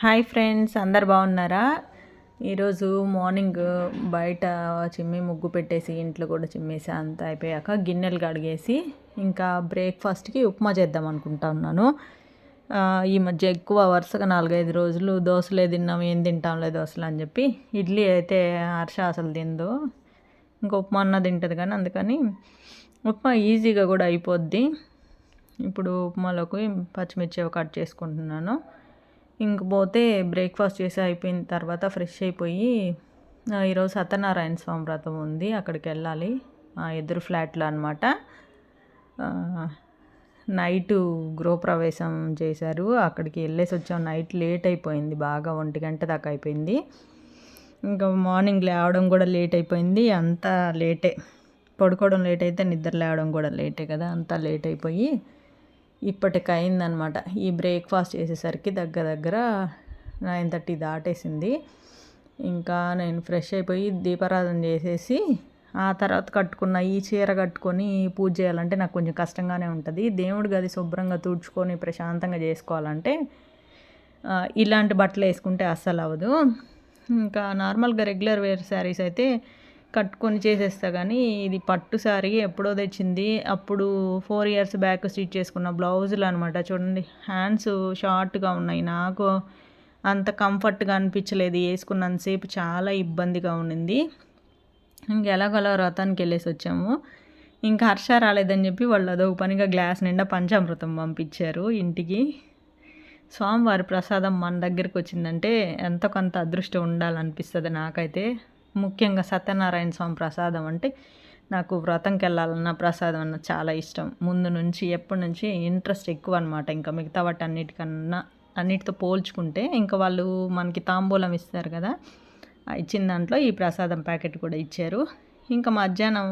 Hi friends అందరు బాగున్నారా? ఈరోజు మార్నింగ్ బయట చిమ్మి ముగ్గు పెట్టేసి ఇంట్లో కూడా చిమ్మేసి అంతా అయిపోయాక గిన్నెలు కడిగేసి ఇంకా బ్రేక్ఫాస్ట్కి ఉప్మా చేద్దాం అనుకుంటా ఉన్నాను. ఈ మధ్య ఎక్కువ వరుసగా నాలుగైదు రోజులు దోశలే తిన్నాం ఏం తింటాంలే దోశలు అని చెప్పి ఇడ్లీ అయితే హర్ష అసలు తిందో ఇంకా ఉప్మా అన్న తింటుంది కానీ అందుకని ఉప్మా ఈజీగా కూడా అయిపోద్ది. ఇప్పుడు ఉప్మాలోకి పచ్చిమిర్చి కట్ చేసుకుంటున్నాను. ఇంక పోతే బ్రేక్ఫాస్ట్ చేసి అయిపోయిన తర్వాత ఫ్రెష్ అయిపోయి ఈరోజు సత్యనారాయణ స్వామి వ్రతం ఉంది అక్కడికి వెళ్ళాలి. ఆ, ఎదురు ఫ్లాట్లో అనమాట నైట్ గృహప్రవేశం చేశారు. అక్కడికి వెళ్ళేసి వచ్చాం. నైట్ లేట్ అయిపోయింది బాగా ఒంటి గంట దాకా అయిపోయింది. ఇంకా మార్నింగ్ లేవడం కూడా లేట్ అయిపోయింది. అంతా లేటే. పడుకోవడం లేట్ అయితే నిద్ర లేవడం కూడా లేటే కదా అంతా లేట్ అయిపోయి ఇప్పటికి అయిందనమాట ఈ బ్రేక్ఫాస్ట్ చేసేసరికి దగ్గర దగ్గర నైన్ థర్టీ దాటేసింది. ఇంకా నేను ఫ్రెష్ అయిపోయి దీపారాధన చేసేసి ఆ తర్వాత కట్టుకున్న ఈ చీర కట్టుకొని పూజ చేయాలంటే నాకు కొంచెం కష్టంగానే ఉంటుంది. దేవుడి గది శుభ్రంగా తుడుచుకొని ప్రశాంతంగా చేసుకోవాలంటే ఇలాంటి బట్టలు వేసుకుంటే అస్సలు అవ్వదు ఇంకా నార్మల్గా రెగ్యులర్ వేర్ శారీస్ అయితే కట్టుకొని చేసేస్తా కానీ ఇది పట్టు శారీ ఎప్పుడో తెచ్చింది. అప్పుడు ఫోర్ ఇయర్స్ బ్యాక్ స్టిచ్ చేసుకున్న బ్లౌజులు అనమాట చూడండి హ్యాండ్స్ షార్ట్గా ఉన్నాయి. నాకు అంత కంఫర్ట్గా అనిపించలేదు. వేసుకున్నంతసేపు చాలా ఇబ్బందిగా ఉండింది. ఇంక వ్రతానికి వెళ్ళేసి వచ్చాము. ఇంకా హర్ష రాలేదని చెప్పి వాళ్ళు అదొక పనిగా గ్లాస్ నిండా పంచామృతం పంపించారు ఇంటికి. స్వామివారి ప్రసాదం మన దగ్గరికి వచ్చిందంటే ఎంతో కొంత అదృష్టం ఉండాలనిపిస్తుంది నాకైతే. ముఖ్యంగా సత్యనారాయణ స్వామి ప్రసాదం అంటే నాకు వ్రతంకి వెళ్ళాలన్న ప్రసాదం అన్న చాలా ఇష్టం. ముందు నుంచి ఎప్పటి నుంచి ఇంట్రెస్ట్ ఎక్కువ అనమాట ఇంకా మిగతా వాటి అన్నిటికన్నా అన్నిటితో పోల్చుకుంటే ఇంకా వాళ్ళు మనకి తాంబూలం ఇస్తారు కదా ఇచ్చిన దాంట్లో ఈ ప్రసాదం ప్యాకెట్ కూడా ఇచ్చారు. ఇంకా మధ్యాహ్నం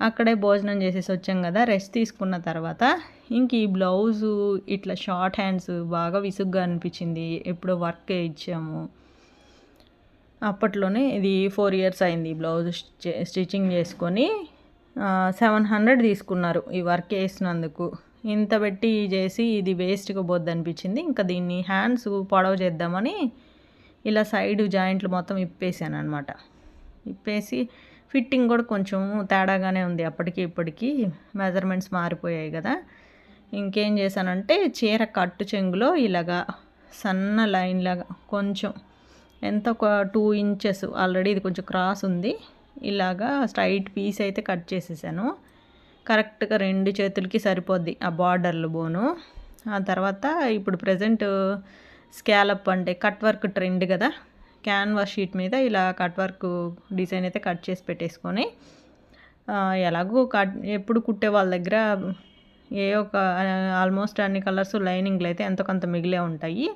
అక్కడే భోజనం చేసేసి వచ్చాం కదా రెస్ట్ తీసుకున్న తర్వాత ఇంక ఈ బ్లౌజు ఇట్లా షార్ట్ హ్యాండ్స్ బాగా విసుగ్గా అనిపించింది. ఎప్పుడో వర్క్ ఇచ్చాము. అప్పట్లోనే ఇది ఫోర్ ఇయర్స్ అయింది ఈ బ్లౌజ్ స్టిచ్చింగ్ చేసుకొని సెవెన్ హండ్రెడ్ తీసుకున్నారు ఈ వర్క్ వేసినందుకు ఇంత పెట్టి చేసి ఇది వేస్ట్గా పోద్ది అనిపించింది ఇంకా దీన్ని హ్యాండ్స్ పొడవు చేద్దామని ఇలా సైడ్ జాయింట్లు మొత్తం ఇప్పేసాను అనమాట ఇప్పేసి ఫిట్టింగ్ కూడా కొంచెం తేడాగానే ఉంది అప్పటికి ఇప్పటికి. మెజర్మెంట్స్ మారిపోయాయి కదా. ఇంకేం చేశానంటే చీర కట్టు చెంగులో ఇలాగా సన్న లైన్ లాగా కొంచెం ఎంత ఒక టూ ఇంచెస్ ఆల్రెడీ ఇది కొంచెం క్రాస్ ఉంది. ఇలాగా స్ట్రైట్ పీస్ అయితే కట్ చేసేసాను. కరెక్ట్గా రెండు చేతులకి సరిపోద్ది ఆ బార్డర్లు బోను. ఆ తర్వాత ఇప్పుడు ప్రజెంట్ స్కాలప్ అంటే కట్ వర్క్ ట్రెండ్ కదా. క్యాన్వాస్ షీట్ మీద ఇలా కట్ వర్క్ డిజైన్ అయితే కట్ చేసి పెట్టేసుకొని ఎలాగో కట్ ఎప్పుడు కుట్టే వాళ్ళ దగ్గర ఏ ఒక ఆల్మోస్ట్ అన్ని కలర్స్ లైనింగ్లు అయితే ఎంతో కొంత మిగిలే ఉంటాయి.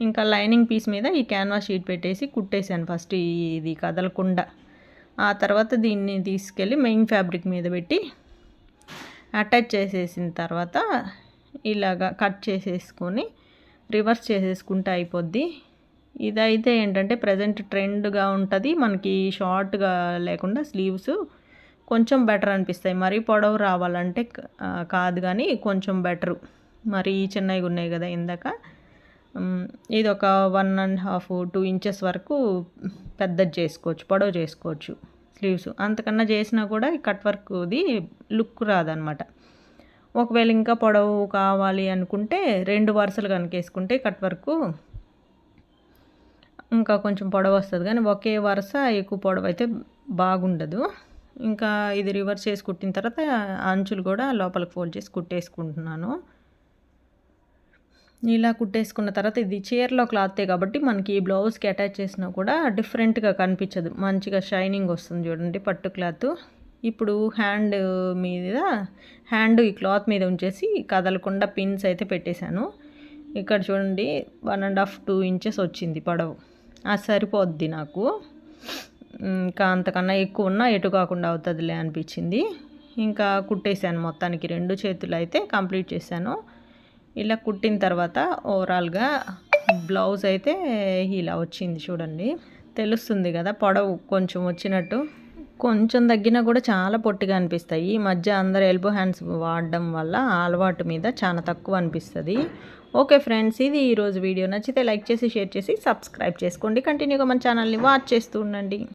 ఇంకా లైనింగ్ పీస్ మీద ఈ క్యాన్వాస్ షీట్ పెట్టేసి కుట్టేశాను ఫస్ట్ ఇది కదలకుండా. ఆ తర్వాత దీన్ని తీసుకెళ్ళి మెయిన్ ఫ్యాబ్రిక్ మీద పెట్టి అటాచ్ చేసేసిన తర్వాత ఇలాగా కట్ చేసేసుకొని రివర్స్ చేసేసుకుంటే అయిపోద్ది. ఇదైతే ఏంటంటే ప్రజెంట్ ట్రెండ్గా ఉంటుంది. మనకి షార్ట్గా లేకుండా స్లీవ్స్ కొంచెం బెటర్ అనిపిస్తాయి. మరీ పొడవు రావాలంటే కాదు కానీ కొంచెం బెటరు. మరీ చిన్నవి ఉన్నాయి కదా ఇందాక. ఇది ఒక one and half two inches వరకు పెద్దది చేసుకోవచ్చు పొడవు చేసుకోవచ్చు స్లీవ్స్. అంతకన్నా చేసినా కూడా కట్ వర్క్ది లుక్ రాదనమాట. ఒకవేళ ఇంకా పొడవు కావాలి అనుకుంటే రెండు వరుసలు కనుక వేసుకుంటే కట్ వర్క్ ఇంకా కొంచెం పొడవు వస్తుంది. కానీ ఒకే వరుస ఎక్కువ పొడవు అయితే బాగుండదు. ఇంకా ఇది రివర్స్ చేసి కుట్టిన తర్వాత అంచులు కూడా లోపలికి ఫోల్డ్ చేసి కుట్టేసుకుంటున్నాను. ఇలా కుట్టేసుకున్న తర్వాత ఇది చీరలో క్లాతే కాబట్టి మనకి ఈ బ్లౌజ్కి అటాచ్ చేసినా కూడా డిఫరెంట్గా కనిపించదు. మంచిగా షైనింగ్ వస్తుంది చూడండి పట్టు క్లాత్. ఇప్పుడు హ్యాండ్ మీద హ్యాండ్ ఈ క్లాత్ మీద ఉంచేసి కదలకుండా పిన్స్ అయితే పెట్టేశాను. ఇక్కడ చూడండి one and half two inches వచ్చింది పొడవు. అది సరిపోద్ది నాకు. ఇంకా అంతకన్నా ఎక్కువ ఉన్నా ఎటు కాకుండా అవుతుందిలే అనిపించింది. ఇంకా కుట్టేశాను మొత్తానికి రెండు చేతులు అయితే కంప్లీట్ చేశాను. ఇలా కుట్టిన తర్వాత ఓవరాల్గా బ్లౌజ్ అయితే ఇలా వచ్చింది చూడండి. తెలుస్తుంది కదా పొడవు కొంచెం వచ్చినట్టు. కొంచెం తగ్గినా కూడా చాలా పొట్టిగా అనిపిస్తాయి. ఈ మధ్య అందరు ఎల్బో హ్యాండ్స్ వాడడం వల్ల అలవాటు మీద చాలా తక్కువ అనిపిస్తుంది. ఓకే ఫ్రెండ్స్ ఇది ఈరోజు వీడియో. నచ్చితే లైక్ చేసి షేర్ చేసి సబ్స్క్రైబ్ చేసుకోండి. కంటిన్యూగా మన ఛానల్ని వాచ్ చేస్తూ ఉండండి.